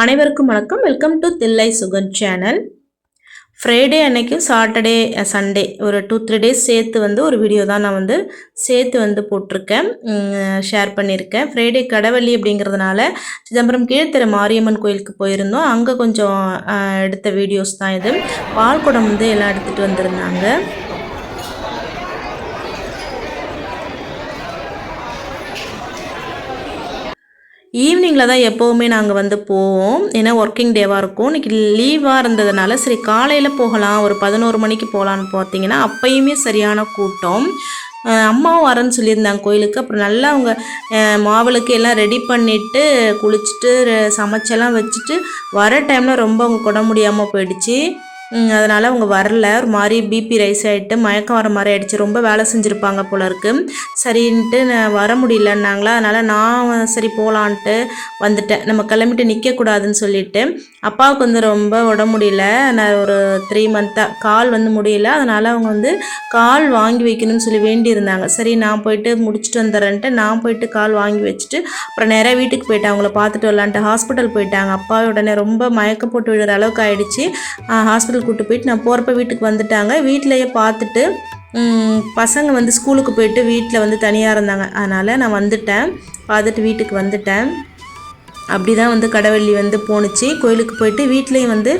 அனைவருக்கும் வணக்கம். Welcome to Thillai Sugan channel Friday அன்னைக்கும் சாட்டர்டே சண்டே ஒரு டூ த்ரீ டேஸ் சேர்த்து வந்து ஒரு வீடியோ தான் நான் வந்து சேர்த்து வந்து போட்டிருக்கேன். ஷேர் பண்ணியிருக்கேன். ஃப்ரைடே கடவள்ளி அப்படிங்கிறதுனால சிதம்பரம் கீழ்த்திர மாரியம்மன் கோயிலுக்கு போயிருந்தோம். அங்கே கொஞ்சம் எடுத்த வீடியோஸ் தான் இது. பால்குடம் வந்து எல்லாம் எடுத்துகிட்டு வந்திருந்தாங்க. ஈவினிங்கில் தான் எப்போவுமே நாங்கள் வந்து போவோம். ஏன்னா ஒர்க்கிங் டேவாக இருக்கும். இன்றைக்கி லீவாக இருந்ததுனால சரி காலையில் போகலாம். ஒரு பதினோரு மணிக்கு போகலான்னு பார்த்தீங்கன்னா அப்பயுமே சரியான கூட்டம். அம்மாவும் வரேன்னு சொல்லியிருந்தாங்க கோயிலுக்கு. அப்புறம் நல்லா அவங்க மாவளுக்கு எல்லாம் ரெடி பண்ணிவிட்டு குளிச்சுட்டு சமைச்செல்லாம் வச்சுட்டு வர டைமில் ரொம்ப அவங்க குட முடியாமல் போயிடுச்சு. அதனால் அவங்க வரல. ஒரு மாதிரி பிபி ரைஸ் ஆகிட்டு மயக்கம் வர மாதிரி ஆகிடுச்சு ரொம்ப வேலை செஞ்சுருப்பாங்க போல இருக்குது சரின்ட்டு நான் வர முடியலன்னாங்களா? அதனால் நான் சரி போகலான்ட்டு வந்துட்டேன். நம்ம கிளம்பிட்டு நிற்கக்கூடாதுன்னு சொல்லிட்டு அப்பாவுக்கு வந்து ரொம்ப உடம்பு முடியல. நான் ஒரு த்ரீ மந்த்தாக கால் வந்து முடியல. அதனால் அவங்க வந்து கால் வாங்கி வைக்கணும்னு சொல்லி வேண்டியிருந்தாங்க. சரி நான் போயிட்டு முடிச்சுட்டு வந்துடுறேன்ட்டு நான் போயிட்டு கால் வாங்கி வச்சுட்டு அப்புறம் நேராக வீட்டுக்கு போயிட்டேன். அவங்கள பார்த்துட்டு வரலான்ட்டு ஹாஸ்பிட்டல் போயிட்டாங்க. அப்பா உடனே ரொம்ப மயக்கம் போட்டு விடுற அளவுக்கு ஆகிடுச்சு ஹாஸ்பிட்டல் கூட்டு போயிட்டு நான் போகிறப்ப வீட்டுக்கு வந்துட்டாங்க. வீட்டிலையே பார்த்துட்டு பசங்க வந்து ஸ்கூலுக்கு போயிட்டு வீட்டில் வந்து தனியாக இருந்தாங்க. அதனால் நான் வந்துட்டேன். பார்த்துட்டு வீட்டுக்கு வந்துட்டேன். அப்படி தான் வந்து கடவள்ளி வந்து போணுச்சு. கோயிலுக்கு போயிட்டு வீட்லேயும் வந்து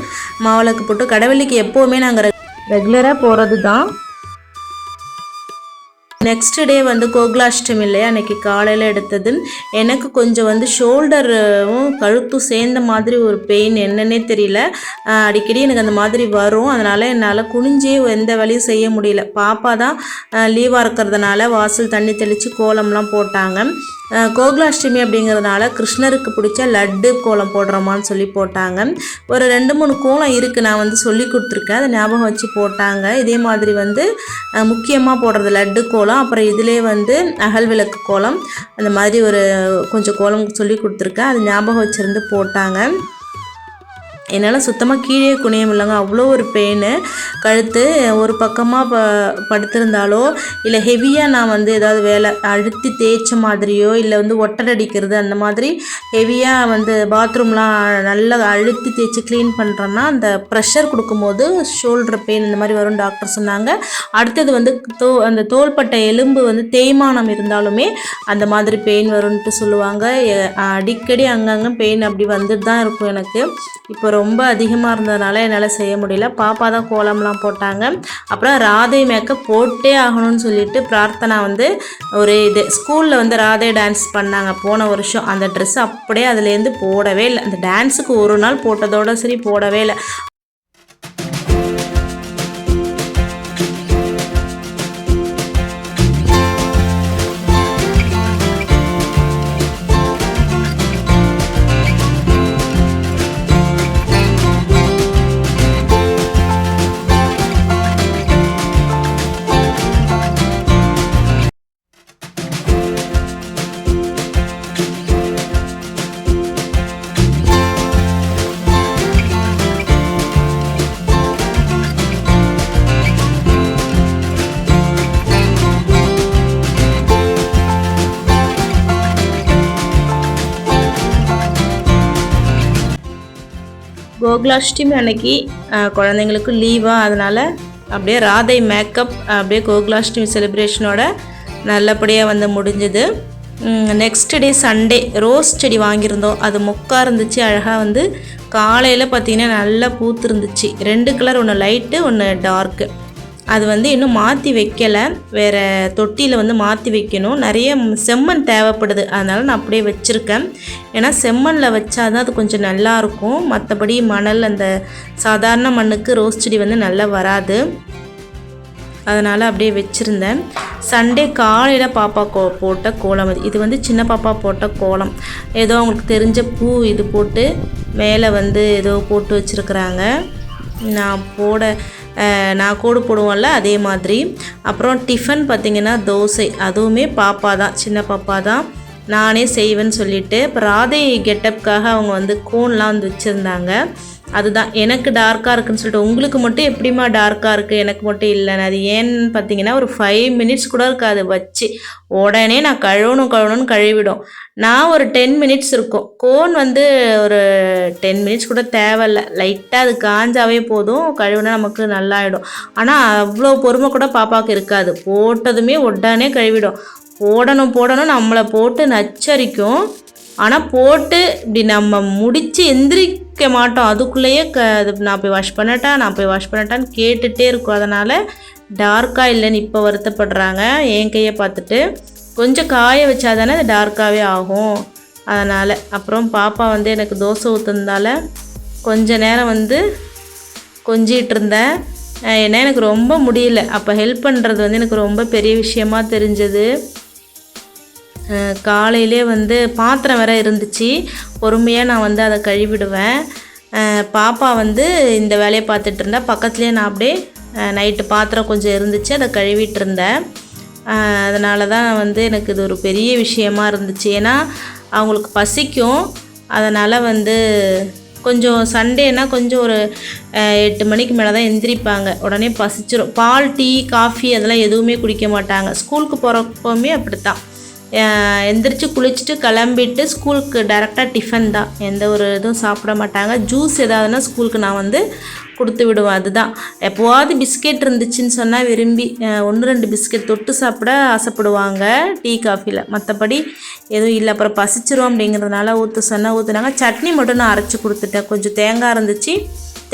மாவிளக்கு போட்டு கடவள்ளிக்கு எப்போவுமே நாங்கள் ரெகுலராக போகிறது தான் நெக்ஸ்ட் டே வந்து கோகுலாஷ்டமி இல்லையா? அன்னைக்கு காலையில் எடுத்தது எனக்கு கொஞ்சம் வந்து ஷோல்டரும் கழுத்தும் சேர்ந்த மாதிரி ஒரு பெயின் என்னன்னே தெரியல. அடிக்கடி எனக்கு அந்த மாதிரி வரும். அதனால் என்னால் குனிஞ்சே எந்த வேலையும் செய்ய முடியல. பாப்பா தான் லீவாக இருக்கிறதுனால வாசல் தண்ணி தெளித்து கோலம்லாம் போட்டாங்க. கோகுலாஷ்டமி அப்படிங்கிறதுனால கிருஷ்ணருக்கு பிடிச்ச லட்டு கோலம் போடுறோமான்னு சொல்லி போட்டாங்க. ஒரு ரெண்டு மூணு கோலம் இருக்குது நான் வந்து சொல்லி கொடுத்துருக்கேன். அதை ஞாபகம் வச்சு போட்டாங்க. இதே மாதிரி வந்து முக்கியமாக போடுறது லட்டு கோலம் அப்புறம் இதிலே வந்து அகல் விளக்கு கோலம் அந்த மாதிரி ஒரு கொஞ்சம் கோலம் சொல்லி கொடுத்துருக்கேன். அது ஞாபகம் வச்சுருந்து போட்டாங்க. என்னால் சுத்தமாக கீழே குனிய முடியலங்க. அவ்வளோ ஒரு பெயின் கழுத்து ஒரு பக்கமாக ப படுத்திருந்தாலோ இல்லை ஹெவியாக நான் வந்து ஏதாவது வேலை அழுத்தி தேய்ச்ச மாதிரியோ இல்லை வந்து ஒட்டடடிக்கிறது அந்த மாதிரி ஹெவியாக வந்து பாத்ரூம்லாம் நல்லா அழுத்தி தேய்ச்சி க்ளீன் பண்ணுறோன்னா அந்த ப்ரெஷர் கொடுக்கும்போது ஷோல்டர் பெயின் இந்த மாதிரி வரும் டாக்டர் சொன்னாங்க. அடுத்தது வந்து தோ அந்த தோள்பட்டை எலும்பு வந்து தேய்மானம் இருந்தாலுமே அந்த மாதிரி பெயின் வரும்ன்ட்டு சொல்லுவாங்க. அடிக்கடி அங்கங்கே பெயின் அப்படி வந்துட்டு தான் இருக்கும் எனக்கு. இப்போ ரொம்ப அதிகமாக இருந்ததுனால என்னால் செய்ய முடியல. பாப்பா தான் கோலம்லாம் போட்டாங்க. அப்புறம் ராதை மேக்கப் போட்டே ஆகணும்னு சொல்லிட்டு பிரார்த்தனா வந்து ஒரு இது ஸ்கூலில் வந்து ராதை டான்ஸ் பண்ணாங்க. போன வருஷம் அந்த ட்ரெஸ் அப்படியே அதுலேருந்து போடவே இல்லை. அந்த டான்ஸுக்கு ஒரு நாள் போட்டதோட சரி போடவே இல்லை. கோகுலாஷ்டமி அன்னைக்கு குழந்தைங்களுக்கு லீவாக அதனால் அப்படியே ராதை மேக்கப் அப்படியே கோகுலாஷ்டமி செலிப்ரேஷனோட நல்லபடியாக வந்து முடிஞ்சுது. நெக்ஸ்ட் டே சண்டே ரோஸ் செடி வாங்கியிருந்தோம். அது மொக்காக இருந்துச்சு அழகாக வந்து காலையில் பார்த்தீங்கன்னா நல்லா பூத்து இருந்துச்சு ரெண்டு கலர் ஒன்று லைட்டு ஒன்று டார்க்கு அது வந்து இன்னும் மாற்றி வைக்கலை. வேறு தொட்டியில் வந்து மாற்றி வைக்கணும். நிறைய செம்மண் தேவைப்படுது. அதனால் நான் அப்படியே வச்சுருக்கேன். ஏன்னா செம்மண்ணில் வச்சாதான் அது கொஞ்சம் நல்லாயிருக்கும் மற்றபடி மணல் அந்த சாதாரண மண்ணுக்கு ரோஸ் செடி வந்து நல்லா வராது. அதனால் அப்படியே வச்சுருந்தேன். சண்டே காலையில் பாப்பா கோ போட்ட கோலம் இது இது வந்து சின்ன பாப்பா போட்ட கோலம். ஏதோ அவங்களுக்கு தெரிஞ்ச பூ இது போட்டு மேலே வந்து ஏதோ போட்டு வச்சுருக்குறாங்க. நான் போட நான் கோடு போடுவோம்ல அதே மாதிரி. அப்புறம் டிஃபன் பார்த்திங்கன்னா தோசை. அதுவுமே பாப்பா தான் சின்ன பாப்பா தான். நானே செய்வேன்னு சொல்லிட்டு. இப்போ ராதை கெட்டப்புக்காக அவங்க வந்து கோன்லாம் வந்து வச்சுருந்தாங்க. அதுதான். எனக்கு டார்க்காக இருக்குன்னு சொல்லிட்டு உங்களுக்கு மட்டும் எப்படிம்மா டார்க்காக இருக்குது எனக்கு மட்டும் இல்லைன்னு. அது ஏன்னு பார்த்தீங்கன்னா ஒரு ஃபைவ் மினிட்ஸ் கூட இருக்காது. வச்சு உடனே நான் கழுவணும் கழுவணும்னு கழுவிடும். நான் ஒரு டென் மினிட்ஸ் இருக்கும். கோன் வந்து ஒரு டென் மினிட்ஸ் கூட தேவையில்ல. லைட்டாக அது காஞ்சாவே போதும். கழுவுனா நமக்கு நல்லாயிடும். ஆனால் அவ்வளோ பொறுமை கூட பாப்பாவுக்கு இருக்காது. போட்டதுமே உடனே கழுவிடும். போடணும் போடணும். நம்மளை போட்டு நச்சரிக்கும். ஆனால் போட்டு இப்படி நம்ம முடித்து எந்திரிக்க மாட்டோம். அதுக்குள்ளேயே க அது நான் போய் வாஷ் பண்ணட்டா நான் போய் வாஷ் பண்ணட்டான்னு கேட்டுகிட்டே இருக்கும். அதனால் டார்க்காக இல்லைன்னு இப்போ வருத்தப்படுறாங்க. என் கையை பார்த்துட்டு கொஞ்சம் காய வச்சா தானே அது டார்க்காகவே ஆகும். அதனால் அப்புறம் பாப்பா வந்து எனக்கு தோசை ஊற்றுனதால கொஞ்ச நேரம் வந்து கொஞ்சிகிட்டு இருந்தேன். ஏன்னா எனக்கு ரொம்ப முடியல. அப்போ ஹெல்ப் பண்ணுறது வந்து எனக்கு ரொம்ப பெரிய விஷயமா தெரிஞ்சது. காலையிலே வந்து பாத்திரம் வேற இருந்துச்சு. பொறுமையாக நான் வந்து அதை கழுவிடுவேன். பாப்பா வந்து இந்த வேலையை பார்த்துட்டு இருந்தா. பக்கத்துலேயே நான் அப்படியே நைட்டு பாத்திரம் கொஞ்சம் இருந்துச்சு. அதை கழுவிட்டு இருந்தேன். அதனால தான் வந்து எனக்கு இது ஒரு பெரிய விஷயமா இருந்துச்சு. ஏன்னா அவங்களுக்கு பசிக்கும். அதனால் வந்து கொஞ்சம் சண்டேனா கொஞ்சம் ஒரு எட்டு மணிக்கு மேலே தான் எந்திரிப்பாங்க. உடனே பசிச்சிடும் பால் டீ காஃபி அதெல்லாம் எதுவுமே குடிக்க மாட்டாங்க. ஸ்கூலுக்கு போகிறப்பவுமே அப்படித்தான். எந்திரிச்சு குளிச்சுட்டு கிளம்பிட்டு ஸ்கூலுக்கு டைரெக்டாக டிஃபன் தான். எந்த ஒரு இதுவும் சாப்பிட மாட்டாங்க. ஜூஸ் ஏதாவதுனா ஸ்கூலுக்கு நான் வந்து கொடுத்து விடுவேன். அதுதான். எப்போவாவது பிஸ்கெட் இருந்துச்சுன்னு சொன்னால் விரும்பி ஒன்று ரெண்டு பிஸ்கெட் தொட்டு சாப்பிட ஆசைப்படுவாங்க டீ காஃபியில் மற்றபடி எதுவும் இல்லை. அப்புறம் பசிச்சிரும் அப்படிங்கிறதுனால ஊற்று சொன்னால் ஊற்றுனாங்க சட்னி மட்டும் நான் அரைச்சி கொடுத்துட்டேன். கொஞ்சம் தேங்காய் இருந்துச்சு.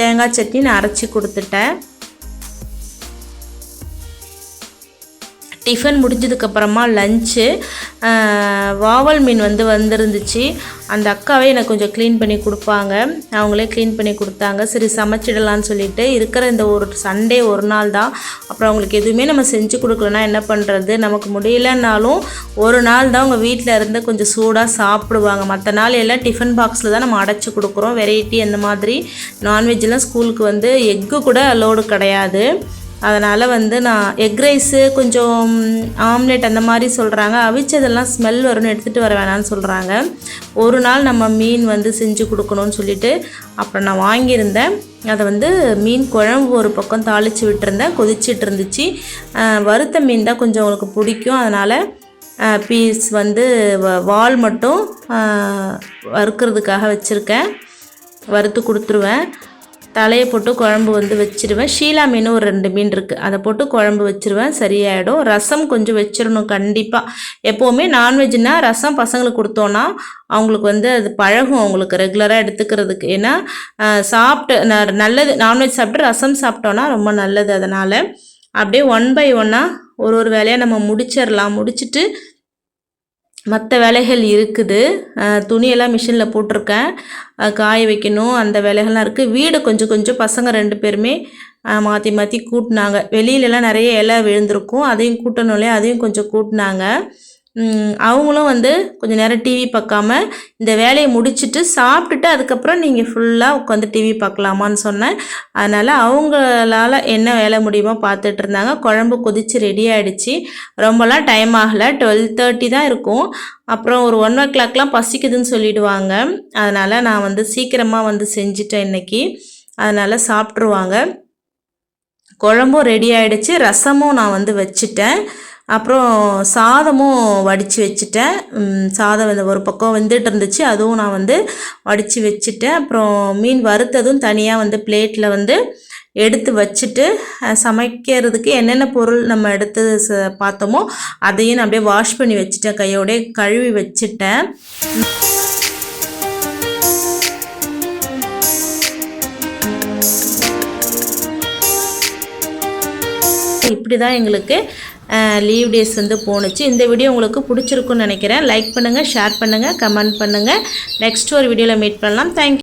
தேங்காய் சட்னி நான் அரைச்சி கொடுத்துட்டேன். டிஃபன் முடிஞ்சதுக்கப்புறமா லஞ்சு வாவல் மீன் வந்து வந்திருந்துச்சு. அந்த அக்காவே எனக்கு கொஞ்சம் க்ளீன் பண்ணி கொடுப்பாங்க. அவங்களே க்ளீன் பண்ணி கொடுத்தாங்க. சரி சமைச்சிடலான்னு சொல்லிட்டு இருக்கிற இந்த ஒரு சண்டே ஒரு நாள் தான். அப்புறம் அவங்களுக்கு எதுவுமே நம்ம செஞ்சு கொடுக்கலனா என்ன பண்ணுறது நமக்கு முடியலன்னாலும் ஒரு நாள் தான் அவங்க வீட்டில் இருந்து கொஞ்சம் சூடாக சாப்பிடுவாங்க. மற்ற நாள் எல்லாம் டிஃபன் பாக்ஸில் தான் நம்ம அடைச்சி கொடுக்குறோம். வெரைட்டி அந்த மாதிரி. நான்வெஜ்லாம் ஸ்கூலுக்கு வந்து எக்கு கூட அலோடு கிடையாது. அதனால் வந்து நான் எக் ரைஸு கொஞ்சம் ஆம்லெட் அந்த மாதிரி சொல்கிறாங்க அவிச்சதெல்லாம் ஸ்மெல் வரும்னு எடுத்துகிட்டு வர வேணாம்னு சொல்கிறாங்க ஒரு நாள் நம்ம மீன் வந்து செஞ்சு கொடுக்கணும்னு சொல்லிட்டு அப்புறம் நான் வாங்கியிருந்தேன். அதை வந்து மீன் குழம்பு ஒரு பக்கம் தாளித்து விட்டுருந்தேன் கொதிச்சிட்டு இருந்துச்சு. வறுத்த மீன் தான் கொஞ்சம் உங்களுக்கு பிடிக்கும். அதனால் பீஸ் வந்து வ- வால் மட்டும் வறுக்கிறதுக்காக வச்சுருக்கேன். வறுத்து கொடுத்துருவேன். தலையை போட்டு குழம்பு வந்து வச்சிருவேன். ஷீலா மீன் ஒரு ரெண்டு மீன் இருக்குது அதை போட்டு குழம்பு வச்சிருவேன். சரியாயிடும். ரசம் கொஞ்சம் வச்சிடணும் கண்டிப்பாக எப்போவுமே நான்வெஜ்னால் ரசம் பசங்களுக்கு கொடுத்தோன்னா அவங்களுக்கு வந்து அது பழகும் அவங்களுக்கு ரெகுலராக எடுத்துக்கிறதுக்கு. ஏன்னா சாப்பிட்டு நல்லது நான்வெஜ் சாப்பிட்டு ரசம் சாப்பிட்டோன்னா ரொம்ப நல்லது அதனால். அப்படியே ஒன் பை ஒன்னாக ஒரு ஒரு வேலையாக நம்ம முடிச்சிடலாம். முடிச்சுட்டு மற்ற வேலைகள் இருக்குது. துணியெல்லாம் மிஷினில் போட்டிருக்கேன். காய வைக்கணும். அந்த வேலைகள்லாம் இருக்குது வீடு கொஞ்சம் கொஞ்சம் பசங்க ரெண்டு பேருமே மாற்றி மாற்றி கூட்டினாங்க. வெளியிலலாம் நிறைய இலை விழுந்திருக்கும். அதையும் கூட்டணும் இல்லையா அதையும் கொஞ்சம் கூட்டினாங்க. அவங்களும் வந்து கொஞ்சம் நேரம் டிவி பார்க்காம இந்த வேலையை முடிச்சுட்டு சாப்பிட்டுட்டு அதுக்கப்புறம் நீங்கள் ஃபுல்லாக உட்காந்து டிவி பார்க்கலாமான்னு சொன்னேன். அதனால் அவங்களால என்ன வேலை முடியுமோ பார்த்துட்டு இருந்தாங்க. குழம்பு கொதித்து ரெடி ஆகிடுச்சு ரொம்பலாம் டைம் ஆகலை. டுவெல் தேர்ட்டி தான் இருக்கும். அப்புறம் ஒரு ஒன் ஓ கிளாக்லாம் பசிக்குதுன்னு சொல்லிடுவாங்க. அதனால் நான் வந்து சீக்கிரமாக வந்து செஞ்சிட்டேன் இன்றைக்கி அதனால் சாப்பிட்ருவாங்க குழம்பும் ரெடி ஆகிடுச்சு ரசமும் நான் வந்து வச்சுட்டேன். அப்புறம் சாதமும் வடித்து வச்சுட்டேன். சாதம் வந்து ஒரு பக்கம் வெந்துட்டு இருந்துச்சு அதுவும் நான் வந்து வடித்து வச்சுட்டேன். அப்புறம் மீன் வறுத்ததும் தனியாக வந்து பிளேட்டில் வந்து எடுத்து வச்சுட்டு சமைக்கிறதுக்கு என்னென்ன பொருள் நம்ம எடுத்து ச- பார்த்தோமோ அதையும் நான் அப்படியே வாஷ் பண்ணி வச்சுட்டேன். கையோடய கழுவி வச்சுட்டேன். இப்படி தான் எங்களுக்கு லீவ் டேஸ் வந்து போணுச்சு. இந்த வீடியோ உங்களுக்கு பிடிச்சிருக்குன்னு நினைக்கிறேன். லைக் பண்ணுங்கள் ஷேர் பண்ணுங்கள் கமெண்ட் பண்ணுங்கள் நெக்ஸ்ட் ஒரு வீடியோவில் மீட் பண்ணலாம். தேங்க்யூ